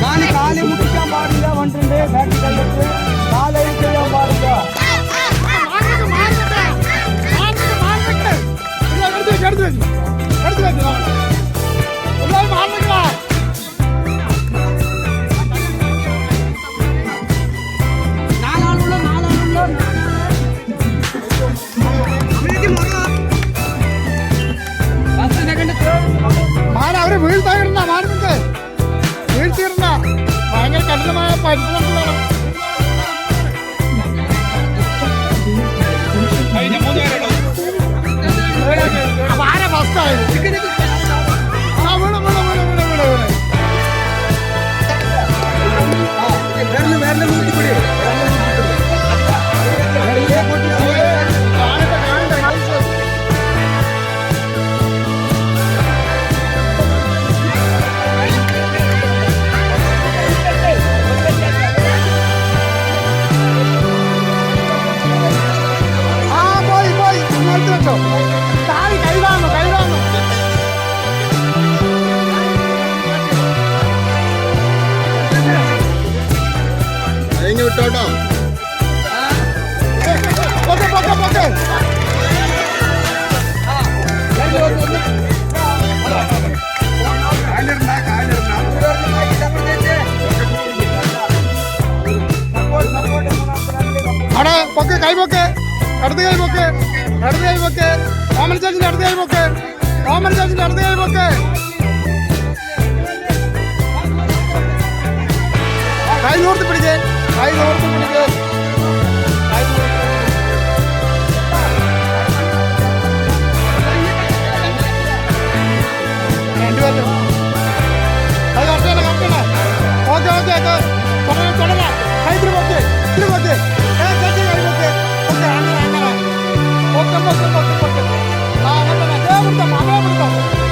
కానీ కాలి ముట్టుగా పాడుగా ఉంటుంది బ్యాటరీ కళ్ళకు కాలు అయిపోయా పాడుగా எடுத்து வச்சு எடுத்து வச்சு ಬಂದು ನಿಂತು ಬಿಡಿ പൊക്കെ കൈ അടുത്ത കൈ പൊക്കെ അടുത്ത കൈ പൊക്കെ ഓമന അടുത്ത കൈ പൊക്കെ ഓമന അടുത്ത കൈ പൊക്കെ കൈ നോർത്ത് പിടിക്കേ. കൈ നോർത്ത് പിടിക്കേ ഓക്കെ ഓക്കെ ഓക്കെ. തുടരാം തുടരാം കൈ ഇതിൽ പൊക്കെ പൊക്കെ പൊക്കെ പൊക്കെ പൊക്കെ ആ അങ്ങനെ തന്നെ അതേ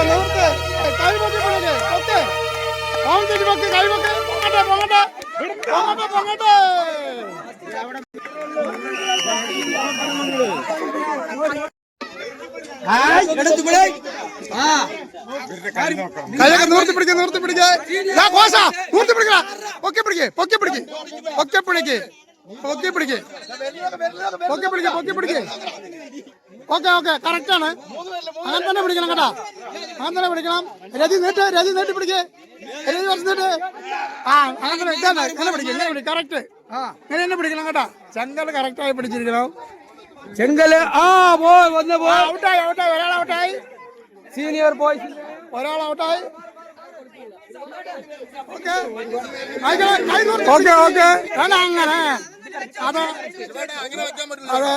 നൂർത്ത് നൂർത്ത് കൈ പൊക്കി പിടിക്ക് പൊക്കെ ഓം ചേച്ചി പൊക്കെ കൈ പൊക്കെ പൊങ്ങട്ടെ പൊങ്ങട്ടെ പൊങ്ങട്ടെ പൊങ്ങട്ടെ കൈയൊക്കെ നൂർത്തി പിടിക്കുക നൂർത്തി പിടിക്കുക കോശ നൂർത്തി പിടിക്കണ പൊക്കി പിടിക്ക് പൊക്കി പിടിക്ക്. പൊക്കി പിടിക്ക് പൊക്കി പിടിക്ക്. പൊക്കി പിടിക്ക് പൊക്കി പിടിക്ക്. ഓക്കെ ഓക്കെ കറക്റ്റ് ആണ്. അങ്ങനെ തന്നെ പിടിക്കണം കേട്ടാ. അങ്ങനെ തന്നെ പിടിക്കണം. രതി നീട്ട് രതി നീട്ടി പിടിക്കേ. രതി കുറച്ച് നീട്ട്. ആ അങ്ങനെ തന്നെ ഇതാണ് ഇങ്ങനെ പിടിക്കും കറക്റ്റ് ആ ഇങ്ങനെ തന്നെ പിടിക്കണം കേട്ടാ. ചെങ്കൽ കറക്റ്റ് ആയി പിടിച്ചിരിക്കണം. ചെങ്കൽ ആ പോയി വന്ന് പോയി. ഔട്ടായി ഔട്ടായി ഒരാൾ ഔട്ടായി. സീനിയർ ബോയ്സ് ഒരാൾ ഔട്ടായി. ഓക്കെ. Okay okay. അങ്ങനെ. അത് അത്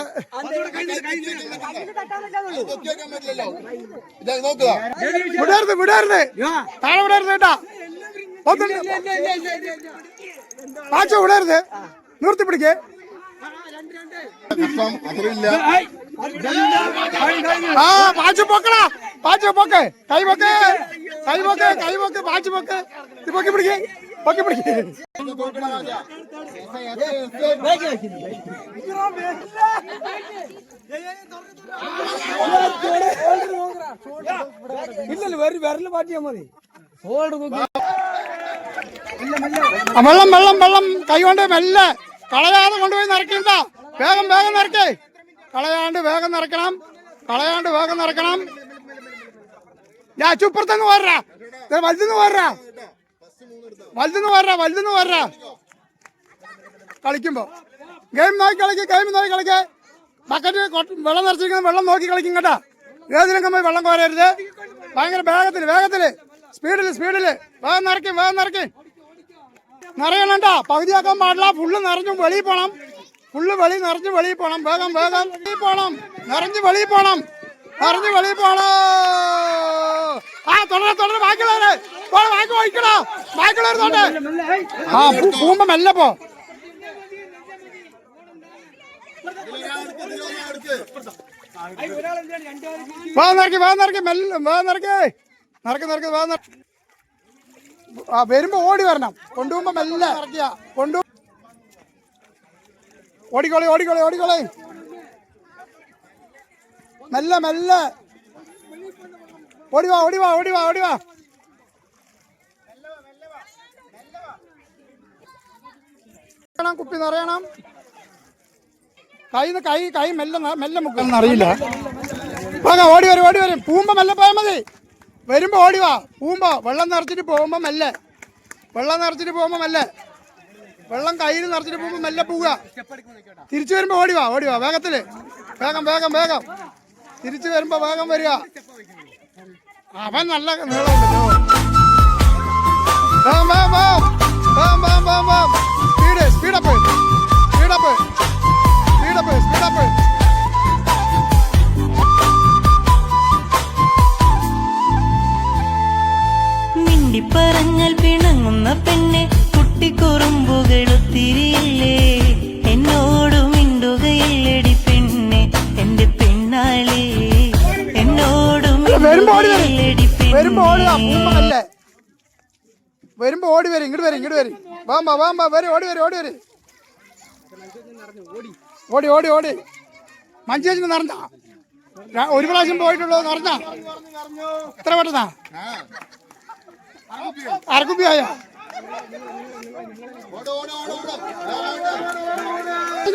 വിടരുത് വിടരുത്. താഴെ വിടരുത് കേട്ടാ. പാച്ച വിടരുത്. നിർത്തി പിടിക്കേ. ആ പാച്ച പൊക്കടാ. പാച്ച പൊക്കെ. കൈ പൊക്കെ. കൈ പൊക്കെ. കൈ പൊക്കെ. പാച്ച പൊക്കെ. പൊക്കി പിടിക്കേ. പൊക്കി പിടിക്ക്. ഇല്ലല്ലോ വിരൽ മാറ്റിയാ മതി. വെള്ളം വെള്ളം വെള്ളം. കൈ കൊണ്ട് മെല്ലെ കളയാതെ കൊണ്ടുപോയി നിറക്കണ്ട വേഗം വേഗം നിറക്കേ കളയാണ്ട് വേഗം നിറക്കണം കളയാണ്ട് വേഗം നിറക്കണം ഞാൻ ചുപ്പുറത്തങ്ങ് പോരാ വലുതെന്ന് പോരാ വലുതെന്ന് വരാ വലുതെന്ന് വരാ കളിക്കുമ്പോ. ഗെയിം നോക്കി കളിക്ക് ഗെയിം നോക്കി കളിക്ക്. ബക്കറ്റ് വെള്ളം നിറച്ചിരിക്കുന്ന വെള്ളം നോക്കി കളിക്കും കേട്ടാ. ഏതിലും പോയി വെള്ളം കോരരുത്. ഭയങ്കര വേഗത്തിൽ വേഗത്തിൽ സ്പീഡിൽ സ്പീഡിൽ വേഗം നിറയ്ക്കും വേഗം നിറയ്ക്കും നിറയണണ്ട പകുതിയാക്കാൻ പാടില്ല. ഫുള്ള് നിറഞ്ഞു വെളിയിൽ പോണം. ഫുള്ള് വെളി നിറഞ്ഞ് വെളിയിൽ പോണം. വേഗം വേഗം. വെളിയിൽ പോണം. നിറഞ്ഞ് വെളിയിൽ പോണം. നിറഞ്ഞ് വെളിയിൽ പോണം. ആ തുടരെ തുടരെ. ബാക്കിയുള്ളവര്. ആ പൂ- ആ വരുമ്പോ ഓടി വരണം. കൊണ്ടുപോകുമ്പോ മെല്ലെ ഇറക്കിയ. കൊണ്ടു ഓടിക്കോളി ഓടിക്കോളി ഓടിക്കോളി. മെല്ലെ മെല്ലെ. ഓടിവാ ഓടിവാ ഓടിവാ ഓടിവാ നിറയണം, കുപ്പി നിറയണം. കൈ കൈ കൈ മെല്ലെ മെല്ലെ മുക്കണം അറിയില്ല. പോകാം ഓടി വരും ഓടി വരും. പൂമ്പോ മെല്ലെ പോയാൽ മതി. വരുമ്പോ ഓടി വാ. പൂമ്പോ വെള്ളം നിറച്ചിട്ട് പോകുമ്പോ മെല്ലെ. വെള്ളം നിറച്ചിട്ട് പോകുമ്പോ മെല്ലെ. വെള്ളം കയ്യിൽ നിറച്ചിട്ട് പോകുമ്പോ മെല്ലെ പോവുക. തിരിച്ചു വരുമ്പോ ഓടി വാ ഓടി വാ. വേഗത്തിൽ. വേഗം വേഗം വേഗം. തിരിച്ചു വരുമ്പോ വേഗം വരിക. അവൻ നല്ല നീളം വേഗം വേഗം. വേഗം വേഗം വേഗം. വരുമ്പോ ഓടുക അല്ലേ? വരുമ്പോ ഓടി വരും ഇങ്ങോട്ട് വരും ഇങ്ങോട്ട് വരും. വാമ്പാ വാമ്പാ വരും ഓടി വരും ഓടി വരും. ഓടി ഓടി ഓടി. മഞ്ചേച്ചിന് നിറഞ്ഞ ഒരു പ്രാവശ്യം പോയിട്ടുള്ളൂ നിറഞ്ഞ എത്ര പെട്ടെന്നാ? അരക്കുപ്പിയായോ ഓട് ഓട് ഓട് ഓട്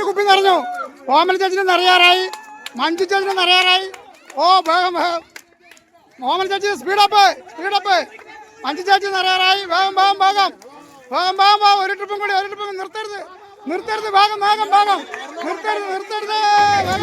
കുപ്പി നിറഞ്ഞു. ഓമന ചേച്ചിന് നിറയാറായി. മഞ്ജു ചേച്ചിന് നിറയാറായി. ഓ വേഗം വേഗം. ഓമന ചേച്ചി സ്പീഡപ്പ് സ്പീഡപ്പ് മഞ്ജു ചേച്ചി നിറയാറായി. വേഗം വേഗം വേഗം. വേഗം വേഗം വേഗം. ഒരു ട്രിപ്പും കൂടി ഒരു ട്രിപ്പും നിർത്തരുത്. നിർത്തരുത്. വേഗം വേഗം വേഗം. നിർത്തരുത് നിർത്തരുത്. വേഗം.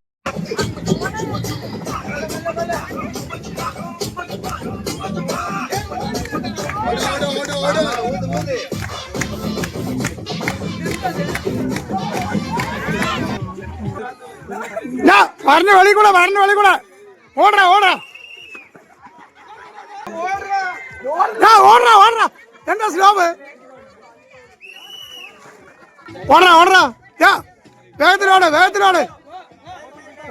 வரணும் வழி கூட வரணும் வழி கூட. ஓடுறா ஓடுறா. ஓடுறா ஓடுறா. என்ன ஸ்லோபு ஓடுறா ஓடுறா. யா வேகத்தில் ஓடு வேகத்தில் ஓடு.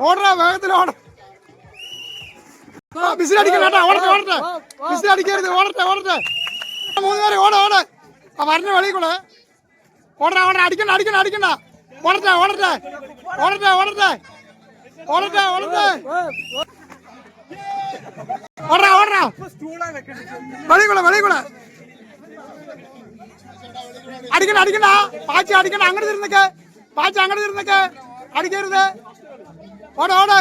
ஓடுறா வேகத்தில் ஓடு. பிசில் அடிக்க வேண்டாம் ஓடட்ட ஓடட்ட பிசில் அடிக்கிறது ஓடட்ட ஓடட்ட மூணு பேர் ஓட ஓட. வரணும் வழி கூட. ஓடுறா ஓடுறா. அடிக்கணும் அடிக்கணும் அடிக்கணும். ஓடட்ட ஓடட்ட ஓடட்ட ஓடட்ட ஓடுடா ஓடுடா ஓடுறா ஓடுறா. வலிக்குள்ள வலிக்குள்ள அடிக்கணும் அடிக்கணும் பாய்ச்சி அடிக்கணும் அங்கே இருந்துக்க. பாய்ச்சி அங்கே இருந்துக்க. அடிக்கிறது. ஓட ஓட.